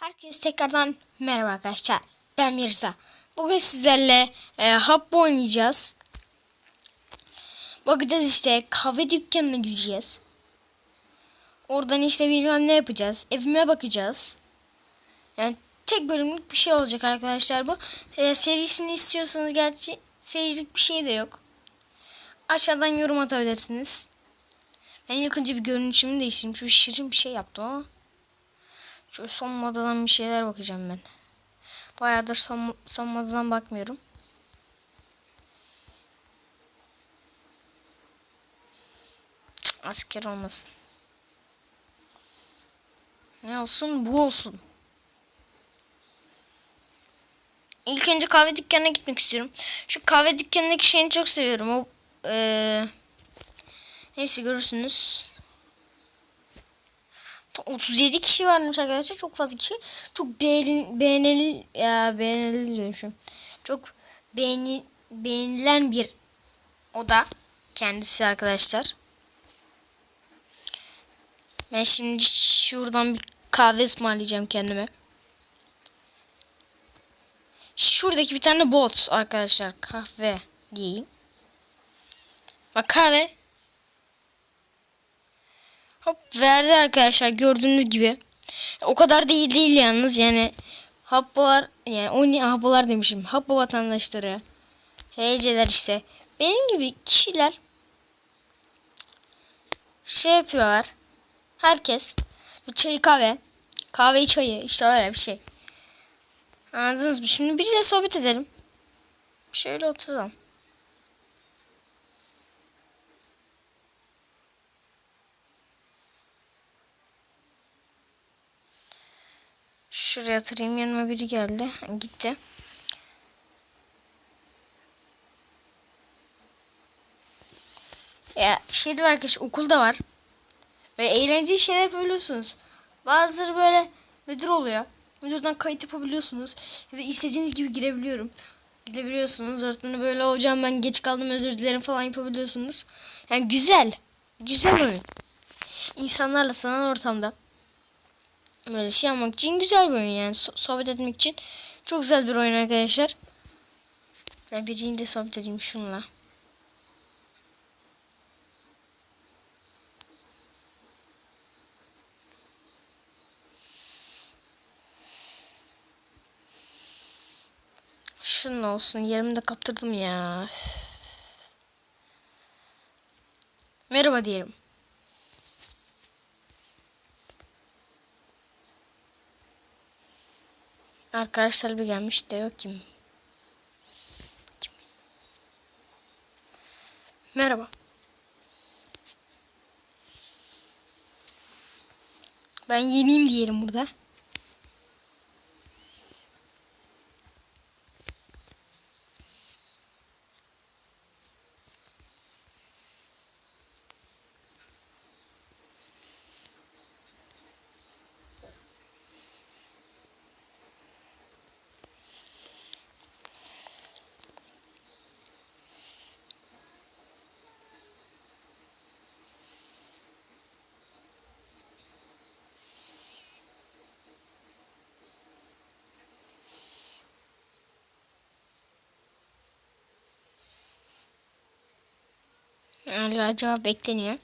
Herkese tekrardan merhaba arkadaşlar. Ben Mirza. Bugün sizlerle e, Habbo oynayacağız. Bakacağız işte kahve dükkanına gideceğiz. Oradan işte bilmem ne yapacağız. Evime bakacağız. Yani tek bölümlük bir şey olacak arkadaşlar bu. E, serisini istiyorsanız gerçi serilik bir şey de yok. Aşağıdan yorum atabilirsiniz. Ben ilk önce bir görünüşümü değiştireyim. Şu şirin bir şey yaptım ama. Şöyle son modadan bir şeyler bakacağım ben. Bayağıdır son, son modadan bakmıyorum. Cık, asker olmasın. Ne olsun bu olsun. İlk önce kahve dükkanına gitmek istiyorum. Şu kahve dükkanındaki şeyini çok seviyorum. O eee neyse görürsünüz. 37 kişi varmış arkadaşlar. Çok fazla kişi. Çok beğen, beğenili ya beğenili diyormuşum. Çok beğeni, beğenilen bir oda kendisi arkadaşlar. Ben şimdi şuradan bir kahve ısmarlayacağım kendime. Şuradaki bir tane bot arkadaşlar. Kahve diyeyim. Bak kahve Hop verdi arkadaşlar gördüğünüz gibi. O kadar değil değil yalnız yani hapbolar yani o ne hapbolar demişim. Hapbo vatandaşları. Heyeceler işte. Benim gibi kişiler şey yapıyorlar. Herkes çay kahve. Kahve çayı işte öyle bir şey. Anladınız mı? Şimdi biriyle sohbet edelim. Şöyle oturalım. Şuraya oturayım yanıma biri geldi. Gitti. Ya şey de var arkadaşlar okulda var. Ve eğlenceli şeyler yapabiliyorsunuz. Bazıları böyle müdür oluyor. Müdürden kayıt yapabiliyorsunuz. Ya da istediğiniz gibi girebiliyorum. Girebiliyorsunuz. Öğretmeni böyle hocam ben geç kaldım özür dilerim falan yapabiliyorsunuz. Yani güzel. Güzel oyun. İnsanlarla sanal ortamda böyle şey yapmak için güzel bir oyun yani so- sohbet etmek için çok güzel bir oyun arkadaşlar. Ben biriyle sohbet edeyim şunla. Şunun olsun yerimi de kaptırdım ya. Merhaba diyelim. Arkadaşlar bir gelmiş de yok kim? Merhaba. Ben yeniyim diyelim burada. Hala cevap bekleniyor.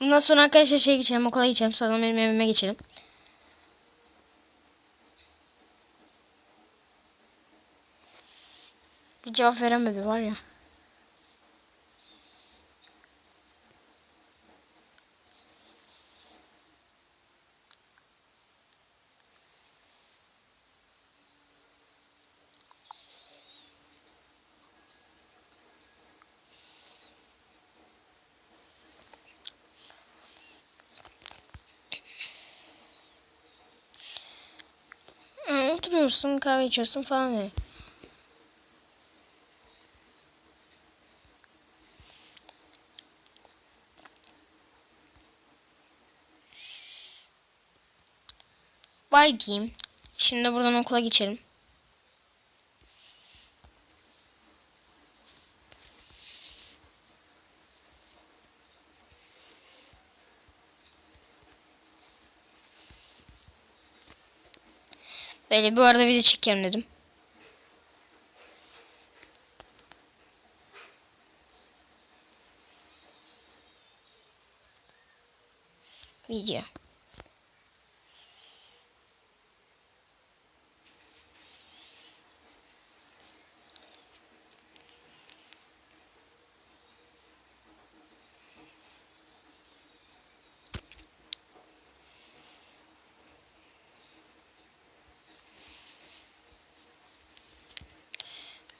Bundan sonra arkadaşlar şey geçelim okula geçelim sonra benim evime geçelim. Bir cevap veremedi var ya. Oturuyorsun kahve içiyorsun falan öyle. Bay diyeyim. Şimdi buradan okula geçelim. Öyle bir arada video çekeyim dedim. Video.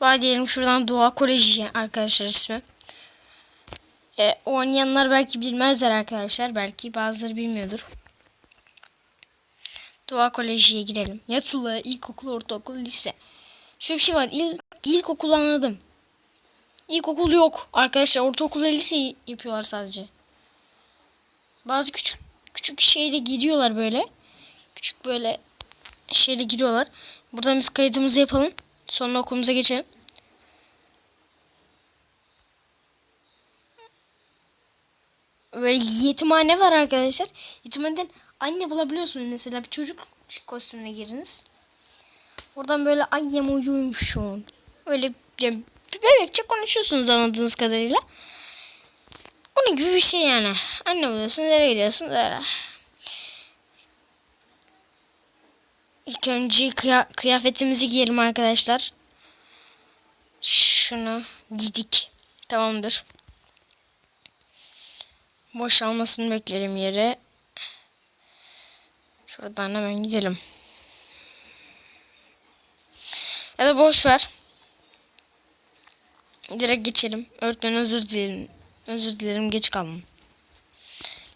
Var diyelim şuradan Doğa Koleji arkadaşlar ismi. E, oynayanlar belki bilmezler arkadaşlar. Belki bazıları bilmiyordur. Doğa Koleji'ye girelim. Yatılı, ilkokul, ortaokul, lise. Şöyle bir şey var. İl, ilkokul anladım. İlkokul yok. Arkadaşlar ortaokul ve lise yapıyorlar sadece. Bazı küçük küçük şeyle giriyorlar böyle. Küçük böyle şeyle giriyorlar. Buradan biz kaydımızı yapalım. Sonra okulumuza geçelim. Böyle yetimhane var arkadaşlar. Yetimhaneden anne bulabiliyorsunuz mesela bir çocuk kostümüne giriniz. Oradan böyle ay yem uyumuşum. Öyle yani, bebekçe konuşuyorsunuz anladığınız kadarıyla. Onun gibi bir şey yani. Anne buluyorsunuz eve gidiyorsunuz öyle. İlk önce kıya- kıyafetimizi giyelim arkadaşlar. Şunu giydik. Tamamdır. Boşalmasını bekleyelim yere. Şuradan hemen gidelim. Ya da boş ver. Direkt geçelim. Öğretmen özür dilerim. Özür dilerim geç kaldım.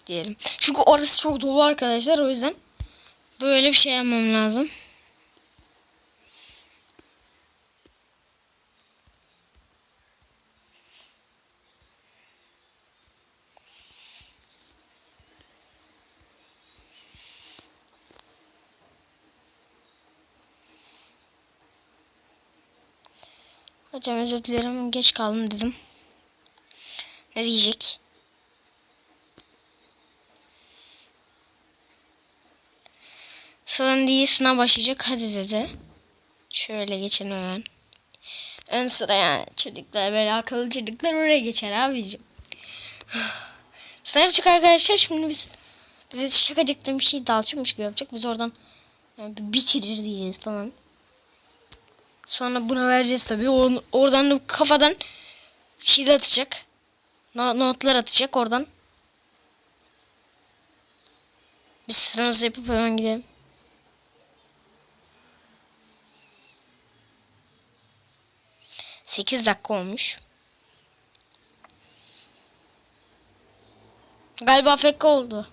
Diyelim. Çünkü orası çok dolu arkadaşlar o yüzden böyle bir şey yapmam lazım. Hocam özür dilerim geç kaldım dedim. Ne diyecek? Sorun değil sınav başlayacak hadi dedi. Şöyle geçelim hemen. Ön sıra yani çocuklar böyle akıllı çocuklar oraya geçer abicim. Sınav yapacak arkadaşlar şimdi biz bize şakacıktan bir şey dağıtıyormuş gibi yapacak. Biz oradan yani bitirir diyeceğiz falan. Sonra buna vereceğiz tabii. Or- oradan da kafadan şey atacak. No- notlar atacak oradan. Biz sıramızı yapıp hemen gidelim. Sekiz dakika olmuş. Galiba FK oldu.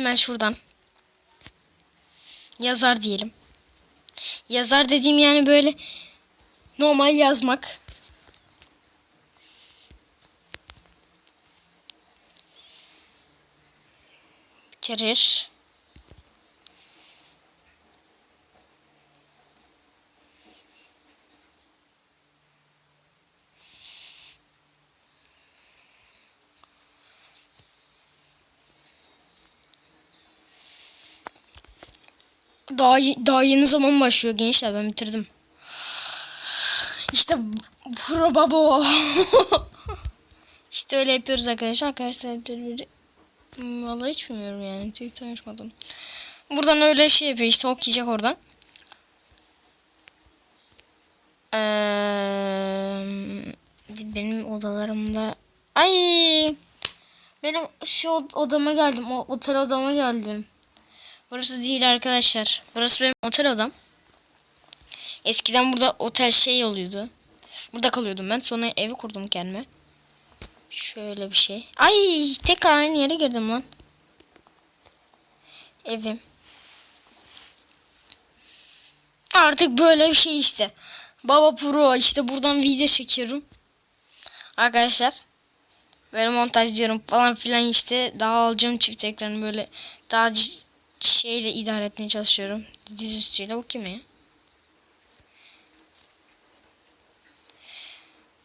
Hemen şuradan. Yazar diyelim. Yazar dediğim yani böyle normal yazmak. Bitirir. Daha daha yeni zaman başlıyor gençler ben bitirdim. İşte pro babo. işte öyle yapıyoruz arkadaşlar. Arkadaşlar bir bir Hmm, Vallahi hiç bilmiyorum yani. Hiç tanışmadım. Buradan öyle şey yapıyor işte okuyacak oradan. Eee, benim odalarımda ay benim şu od- odama geldim. O otel odama geldim. Burası değil arkadaşlar. Burası benim otel odam. Eskiden burada otel şey oluyordu. Burada kalıyordum ben. Sonra evi kurdum kendime. Şöyle bir şey. Ay tekrar aynı yere girdim lan. Evim. Artık böyle bir şey işte. Baba Pro işte buradan video çekiyorum. Arkadaşlar. Böyle montajlıyorum falan filan işte. Daha alacağım çift ekranı böyle daha şeyle idare etmeye çalışıyorum. Dizüstüyle bu kim ya?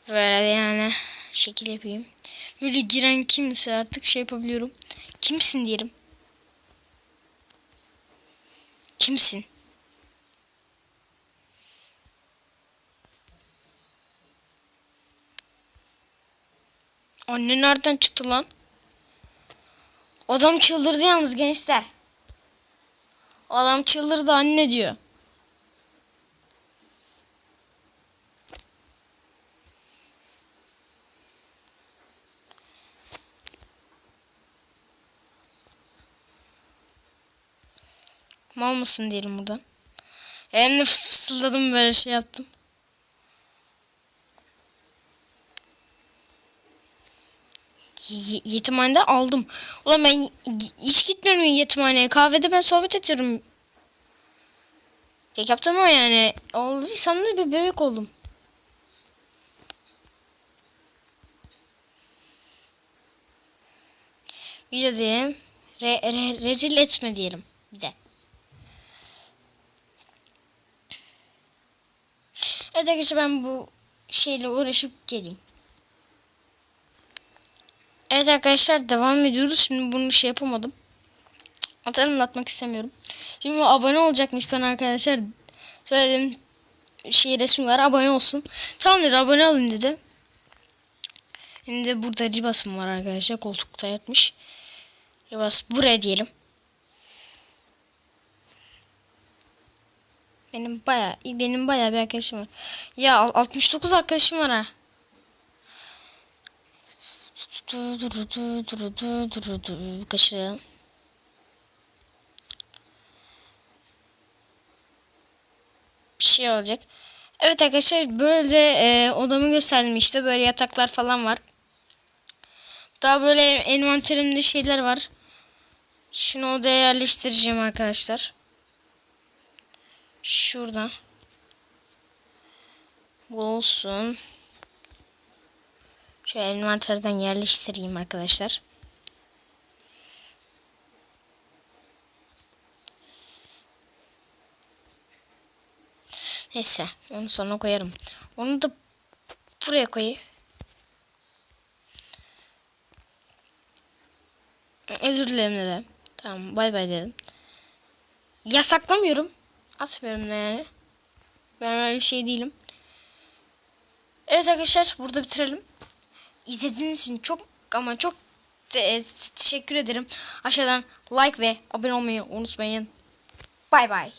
Böyle yani şekil yapayım. Böyle giren kimse artık şey yapabiliyorum. Kimsin diyelim. Kimsin? Anne nereden çıktı lan? Adam çıldırdı yalnız gençler. Adam çıldırdı anne diyor. Mal mısın diyelim buradan. De fısıldadım böyle şey yaptım. Y- yetimhanede aldım. Ulan ben hiç gitmiyorum yetimhaneye. Kahvede ben sohbet ediyorum. Tek yaptım ama yani. Olduysam da bir bebek oldum. Bir de diyeyim. Re- re- rezil etme diyelim. Bir de. Evet arkadaşlar ben bu şeyle uğraşıp geleyim. Evet arkadaşlar devam ediyoruz. Şimdi bunu şey yapamadım. Atarım da atmak istemiyorum. Şimdi abone olacakmış ben arkadaşlar. Söyledim şey resmi var abone olsun. Tamam dedi abone olun dedi. Şimdi burada ribasım var arkadaşlar. Koltukta yatmış. Ribas buraya diyelim. Benim baya benim baya bir arkadaşım var. Ya al- 69 arkadaşım var ha. Kaçıralım. Bir şey olacak. Evet arkadaşlar böyle e, odamı gösterdim işte böyle yataklar falan var. Daha böyle envanterimde şeyler var. Şunu odaya yerleştireceğim arkadaşlar. Şurada. Bu olsun. Şöyle envanterden yerleştireyim arkadaşlar. Neyse onu sonra koyarım. Onu da buraya koyayım. Özür dilerim dedim. Tamam bay bay dedim. Yasaklamıyorum. Atmıyorum da yani. Ben öyle şey değilim. Evet arkadaşlar burada bitirelim. İzlediğiniz için çok ama çok te- teşekkür ederim. Aşağıdan like ve abone olmayı unutmayın. Bay bay.